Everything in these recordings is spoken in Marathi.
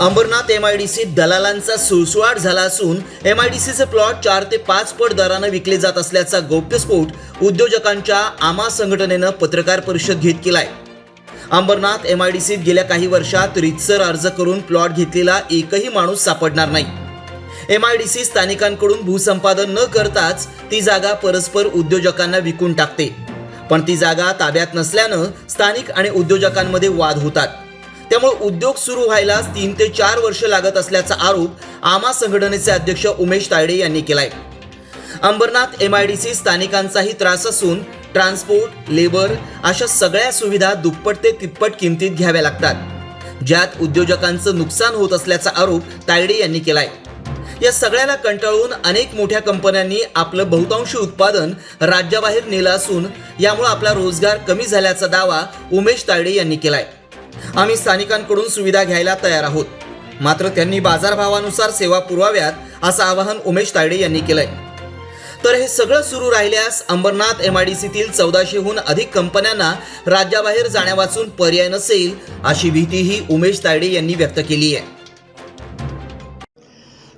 अंबरनाथ एम आय डी सीत दलालांचा सुळसुळाट झाला असून एम आय डी सीचे प्लॉट चार ते पाच पट दरानं विकले जात असल्याचा गौप्यस्फोट उद्योजकांच्या आमा संघटनेनं पत्रकार परिषद घेत केलाय. अंबरनाथ एम आय डी सीत गेल्या काही वर्षात रितसर अर्ज करून प्लॉट घेतलेला एकही माणूस सापडणार नाही. एम आय डी सी स्थानिकांकडून भूसंपादन न करताच ती जागा परस्पर उद्योजकांना विकून टाकते. पण ती जागा ताब्यात नसल्यानं स्थानिक आणि उद्योजकांमध्ये वाद होतात. त्यामुळे उद्योग सुरू व्हायला तीन ते चार वर्ष लागत असल्याचा आरोप आमा संघटनेचे अध्यक्ष उमेश तायडे यांनी केलाय. Ambernath M I D C स्थानिकांचाही त्रास असून ट्रान्सपोर्ट लेबर अशा सगळ्या सुविधा दुप्पट ते तिप्पट किमतीत घ्याव्या लागतात. ज्यात उद्योजकांचं नुकसान होत असल्याचा आरोप तायडे यांनी केलाय. या सगळ्याला कंटाळून अनेक मोठ्या कंपन्यांनी आपलं बहुतांशी उत्पादन राज्याबाहेर नेलं असून यामुळे आपला रोजगार कमी झाल्याचा दावा उमेश तायडे यांनी केलाय. आम्ही स्थानिकांकडून सुविधा घ्यायला तयार आहोत. मात्र त्यांनी बाजारभावानुसार सेवा पुरवाव्यात असं आवाहन उमेश तायडे यांनी केलंय. तर हे सगळं सुरू राहिल्यास अंबरनाथ एम आय डी सीतील चौदाशेहून अधिक कंपन्यांना राज्याबाहेर जाण्यावाचून पर्याय नसेल अशी भीतीही उमेश तायडे यांनी व्यक्त केली आहे.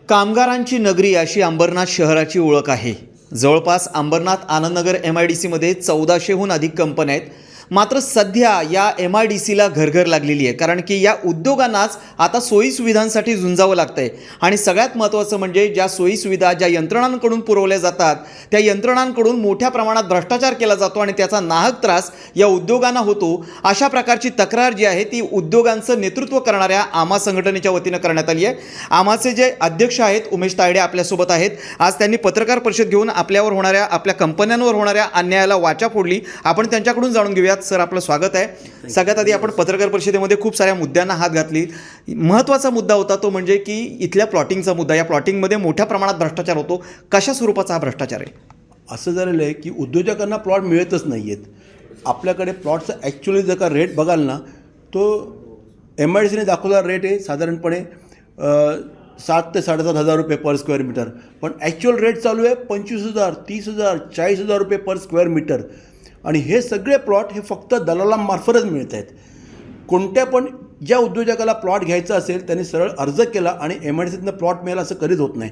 कामगारांची नगरी अशी अंबरनाथ शहराची ओळख आहे. जवळपास Ambernath Anandnagar M I D सीमध्ये चौदाशेहून अधिक कंपन्या आहेत. मात्र सध्या या एम आय डी सीला घरघर लागलेली आहे. कारण की या उद्योगांनाच आता सोयीसुविधांसाठी झुंजावं लागतं आहे आणि सगळ्यात महत्त्वाचं म्हणजे ज्या सोयीसुविधा ज्या यंत्रणांकडून पुरवल्या जातात त्या यंत्रणांकडून मोठ्या प्रमाणात भ्रष्टाचार केला जातो आणि त्याचा नाहक त्रास या उद्योगांना होतो. अशा प्रकारची तक्रार जी आहे ती उद्योगांचं नेतृत्व करणाऱ्या आमा संघटनेच्या वतीनं करण्यात आली आहे. आमाचे जे अध्यक्ष आहेत उमेश तायडे आपल्यासोबत आहेत. आज त्यांनी पत्रकार परिषद घेऊन आपल्यावर होणाऱ्या आपल्या कंपन्यांवर होणाऱ्या अन्यायाला वाचा फोडली. आपण त्यांच्याकडून जाणून घेऊयात. सर आपलं स्वागत आहे. सगळ्यात आधी आपण पत्रकार परिषदेमध्ये खूप साऱ्या मुद्द्यांना हात घातली. महत्त्वाचा मुद्दा होता तो म्हणजे की इथल्या प्लॉटिंगचा मुद्दा. या प्लॉटिंगमध्ये मोठ्या प्रमाणात भ्रष्टाचार होतो. कशा स्वरूपाचा हा भ्रष्टाचार आहे? असं झालेलं आहे की उद्योजकांना प्लॉट मिळतच नाही आहेत आपल्याकडे प्लॉटचा ॲक्च्युली जर का रेट बघाल ना तो एम आय डी सीने दाखवलेला रेट आहे साधारणपणे सात ते साडेसात हजार रुपये पर स्क्वेअर मीटर पण ॲक्च्युअल रेट चालू आहे पंचवीस हजार तीस हजार चाळीस हजार रुपये पर स्क्वेअर मीटर आणि हे सगळे प्लॉट हे फक्त दलालांमार्फतच मिळत आहेत. कोणत्या पण ज्या उद्योजकाला प्लॉट घ्यायचा असेल त्यांनी सरळ अर्ज केला आणि एम आय डी सीतनं प्लॉट मिळाला असं कधीच होत नाही.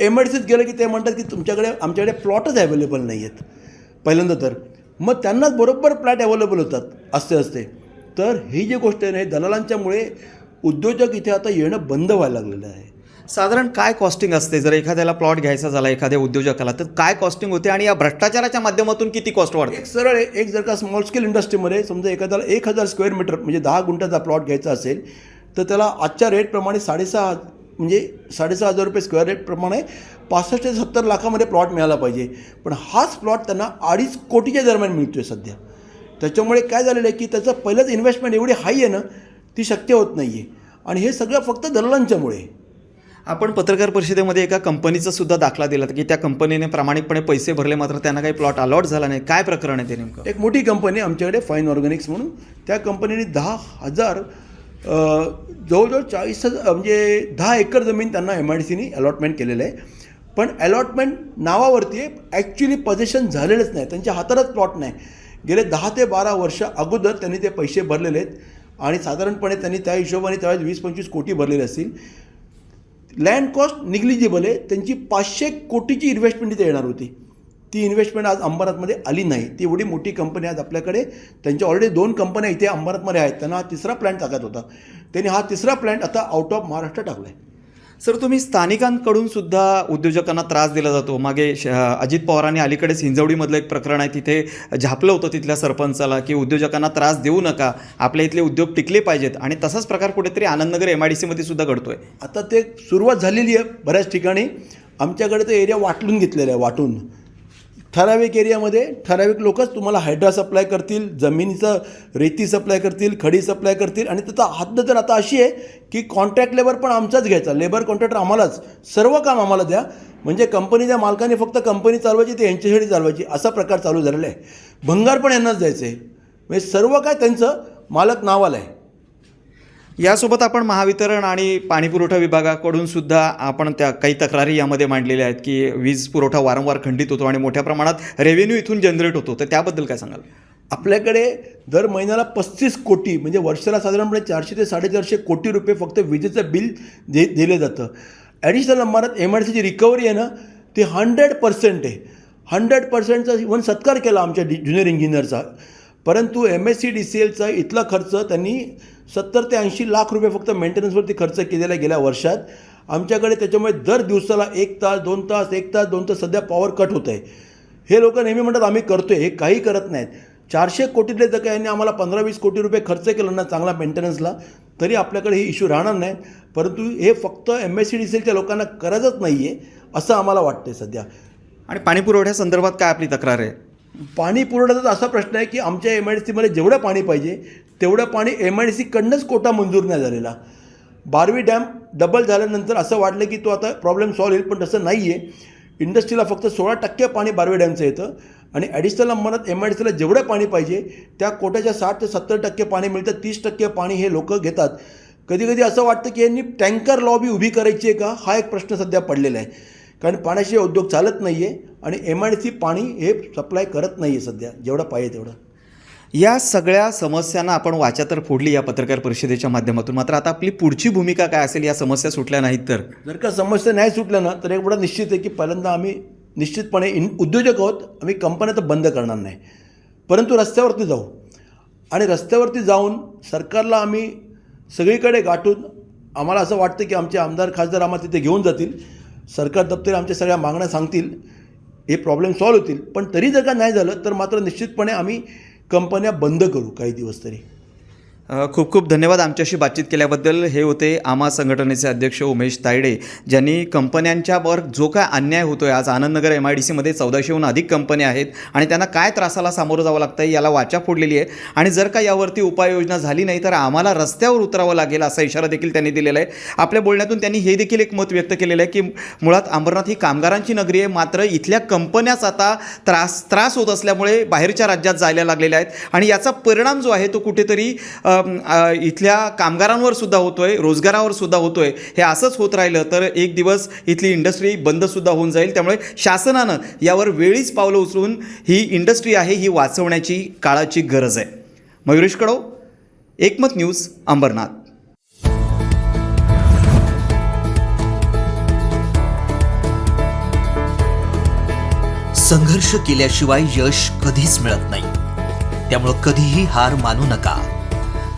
एम आय डी सीत गेलं की ते म्हणतात की तुमच्याकडे आमच्याकडे प्लॉटच अवेलेबल नाही आहेत. पहिल्यांदा तर. मग त्यांनाच बरोबर प्लॉट अवेलेबल होतात असते असते. तर ही जी गोष्ट आहे ना हे दलालांच्यामुळे उद्योजक इथे आता येणं बंद व्हायला लागलेलं आहे. साधारण काय कॉस्टिंग असते? जर एखाद्याला प्लॉट घ्यायचा झाला एखाद्या उद्योजकाला तर काय कॉस्टिंग होते आणि या भ्रष्टाचाराच्या माध्यमातून किती कॉस्ट वाढते? एक सरळ आहे, एक जर का स्मॉल स्केल इंडस्ट्रीमध्ये समजा एखाद्याला एक हजार स्क्वेअर मीटर म्हणजे दहा गुंठ्याचा प्लॉट घ्यायचा असेल तर त्याला आजच्या रेटप्रमाणे साडेसहा म्हणजे साडेसहा हजार रुपये स्क्वेअर रेटप्रमाणे पासष्ट ते सत्तर लाखामध्ये प्लॉट मिळाला पाहिजे. पण हाच प्लॉट त्यांना अडीच कोटीच्या दरम्यान मिळतो आहे सध्या. त्याच्यामुळे काय झालेलं आहे की त्याचं पहिलंच इन्व्हेस्टमेंट एवढी हाय आहे ना ती शक्य होत नाही आहे आणि हे सगळं फक्त दलालांच्यामुळे आहे. आपण पत्रकार परिषदेमध्ये एका कंपनीचा सुद्धा दाखला दिला की त्या कंपनीने प्रामाणिकपणे पैसे भरले मात्र त्यांना काही प्लॉट अलॉट झाला नाही. काय प्रकरण आहे ते नेमकं? एक मोठी कंपनी आमच्याकडे फाईन ऑर्गॅनिक्स म्हणून. त्या कंपनीने दहा हजार जवळजवळ चाळीस हजार म्हणजे दहा एकर जमीन त्यांना एम आय डी सीनी अलॉटमेंट केलेलं आहे. पण अलॉटमेंट नावावरती ॲक्च्युली पजेशन झालेलंच नाही. त्यांच्या हातातच प्लॉट नाही. गेले दहा ते बारा वर्ष अगोदर त्यांनी ते पैसे भरलेले आहेत. आणि साधारणपणे त्यांनी त्या हिशोबाने त्यावेळेस वीस पंचवीस कोटी भरलेले असतील. लँड कॉस्ट निग्लिजिबल आहे. त्यांची पाचशे कोटीची इन्व्हेस्टमेंट इथे येणार होती. ती इन्व्हेस्टमेंट आज अंबरनाथमध्ये आली नाही. ती एवढी मोठी कंपनी आज आपल्याकडे त्यांच्या ऑलरेडी दोन कंपन्या इथे अंबरनाथमध्ये आहेत. त्यांना हा तिसरा प्लॅन्ट टाकत होता. त्यांनी हा तिसरा प्लॅन्ट आता आउट ऑफ महाराष्ट्र टाकला आहे सर तुम्ही स्थानिकांकडून सुद्धा उद्योजकांना त्रास दिला जातो. मागे श- अजित पवारांनी अलीकडेच हिंजवडीमधलं एक प्रकरण आहे तिथे झापलं होतं तिथल्या सरपंचाला की उद्योजकांना त्रास देऊ नका आपल्या इथले उद्योग टिकले पाहिजेत आणि तसाच प्रकार कुठेतरी आनंदनगर एम आय डी सीमध्ये सुद्धा घडतोय. आता ते सुरुवात झालेली आहे बऱ्याच ठिकाणी. आमच्याकडे ते एरिया वाटून घेतलेला आहे वाटून. ठराविक एरियामध्ये ठराविक लोकच तुम्हाला हायड्रा सप्लाय करतील जमिनीचं रेती सप्लाय करतील खडी सप्लाय करतील. आणि त्याचा हद्द तर आता अशी आहे की कॉन्ट्रॅक्ट लेबर पण आमचाच घ्यायचा. लेबर कॉन्ट्रॅक्टर आम्हालाच सर्व काम आम्हाला द्या. म्हणजे कंपनीच्या मालकाने फक्त कंपनी चालवायची ते यांच्यासाठी चालवायची. असा प्रकार चालू झालेला आहे. भंगार पण यांनाच द्यायचं आहे म्हणजे सर्व काय त्यांचं मालक नावाला आहे. यासोबत आपण महावितरण आणि पाणीपुरवठा विभागाकडून सुद्धा आपण त्या काही तक्रारी यामध्ये मांडलेल्या आहेत की वीज पुरवठा वारंवार खंडित होतो आणि मोठ्या प्रमाणात रेव्हेन्यू इथून जनरेट होतो. तर त्याबद्दल काय सांगाल? आपल्याकडे दर महिन्याला पस्तीस कोटी म्हणजे वर्षाला साधारणपणे चारशे ते साडेचारशे कोटी रुपये फक्त विजेचं बिल दे दिलं जातं. ॲडिशनल नंबरात एम आय सीची रिकव्हरी आहे ना ती हंड्रेड पर्सेंट आहे. हंड्रेड पर्सेंटचा इव्हन सत्कार केला आमच्या डि ज्युनियर इंजिनियरचा परंतु M S C D C एलचा इथला खर्च त्यांनी सत्तर ते ऐंशी लाख रुपये फक्त मेंटेनन्सवरती खर्च केलेला गेल्या वर्षात. आमच्याकडे त्याच्यामुळे दर दिवसाला एक तास दोन तास एक तास दोन तास सध्या पॉवर कट होत आहे हे लोक नेहमी म्हणतात आम्ही करतोय. हे काही करत नाहीत. चारशे कोटीतले जर का यांनी आम्हाला पंधरा वीस कोटी रुपये खर्च केला ना चांगला मेंटेनन्सला तरी आपल्याकडे हे इश्यू राहणार नाहीत परंतु हे फक्त M S C D C एलच्या लोकांना करायचंच नाही आहे असं आम्हाला वाटतंय सध्या. आणि पाणीपुरवठ्यासंदर्भात काय आपली तक्रार आहे? पाणी पुरवण्याचा असा प्रश्न आहे की आमच्या एम आय डी सीमध्ये जेवढं पाणी पाहिजे तेवढं पाणी एम आय डी सीकडनंच कोटा मंजूर नाही झालेला. बारवी डॅम डबल झाल्यानंतर असं वाटलं की तो आता प्रॉब्लेम सॉल्व्ह होईल पण तसं नाही आहे इंडस्ट्रीला फक्त सोळा टक्के पाणी बारवी डॅमचं येतं आणि ॲडिशनल अंमरात एम आय डी सीला जेवढं पाणी पाहिजे त्या कोट्याच्या साठ ते सत्तर टक्के पाणी मिळतं तीस टक्के पाणी हे लोक घेतात. कधी कधी असं वाटतं की यांनी टँकर लॉबी उभी करायची आहे का? हा एक प्रश्न सध्या पडलेला आहे. कारण पाण्याशिवाय उद्योग चालत नाही आहे आणि एम आय डी सी पाणी हे सप्लाय करत नाही आहे सध्या. जेवढं पाहिजे तेवढं. या सगळ्या समस्यांना आपण वाचा तर फोडली या पत्रकार परिषदेच्या माध्यमातून. मात्र आता आपली पुढची भूमिका काय असेल या समस्या सुटल्या नाहीत तर? जर का समस्या नाही सुटल्या ना तर एक बडा निश्चित आहे की पहिल्यांदा आम्ही निश्चितपणे इन उद्योजक आहोत. आम्ही कंपन्या तर बंद करणार नाही. परंतु रस्त्यावरती जाऊ. आणि रस्त्यावरती जाऊन सरकारला आम्ही सगळीकडे गाठून आम्हाला असं वाटतं की आमचे आमदार खासदार आम्हाला तिथे घेऊन जातील. सरकार दप्तर आमच्या सगळ्या मागण्या सांगतील हे प्रॉब्लेम सॉल्व्ह होतील. पण तरी जर का नाही झालं तर मात्र निश्चितपणे आम्ही कंपन्या बंद करू काही दिवस तरी. खूप खूप धन्यवाद आमच्याशी बातचीत केल्याबद्दल. हे होते आमा संघटनेचे अध्यक्ष उमेश तायडे ज्यांनी कंपन्यांच्यावर जो काय अन्याय होतो आहे आज आनंदनगर एम आय डी सीमध्ये चौदाशेहून अधिक कंपन्या आहेत आणि त्यांना काय त्रासाला सामोरं जावं लागतं आहे याला वाचा फोडलेली आहे. आणि जर का यावरती उपाययोजना झाली नाही तर आम्हाला रस्त्यावर उतरावं लागेल असा इशारा देखील त्यांनी दिलेला आहे. आपल्या बोलण्यातून त्यांनी हे देखील एक मत व्यक्त केलेलं आहे की मुळात अंबरनाथ ही कामगारांची नगरी आहे मात्र इथल्या कंपन्याच आता त्रास त्रास होत असल्यामुळे बाहेरच्या राज्यात जायला लागलेल्या आहेत. आणि याचा परिणाम जो आहे तो कुठेतरी इथल्या कामगारांवर सुद्धा होतोय रोजगारावर सुद्धा होतोय. हे असंच होत राहिलं तर एक दिवस इथली इंडस्ट्री बंद सुद्धा होऊन जाईल. त्यामुळे शासनानं यावर वेळीच पावलं उचलून ही इंडस्ट्री आहे ही वाचवण्याची काळाची गरज आहे. मयुरेश कडो एकमत न्यूज अंबरनाथ. संघर्ष केल्याशिवाय यश कधीच मिळत नाही. त्यामुळं कधीही हार मानू नका.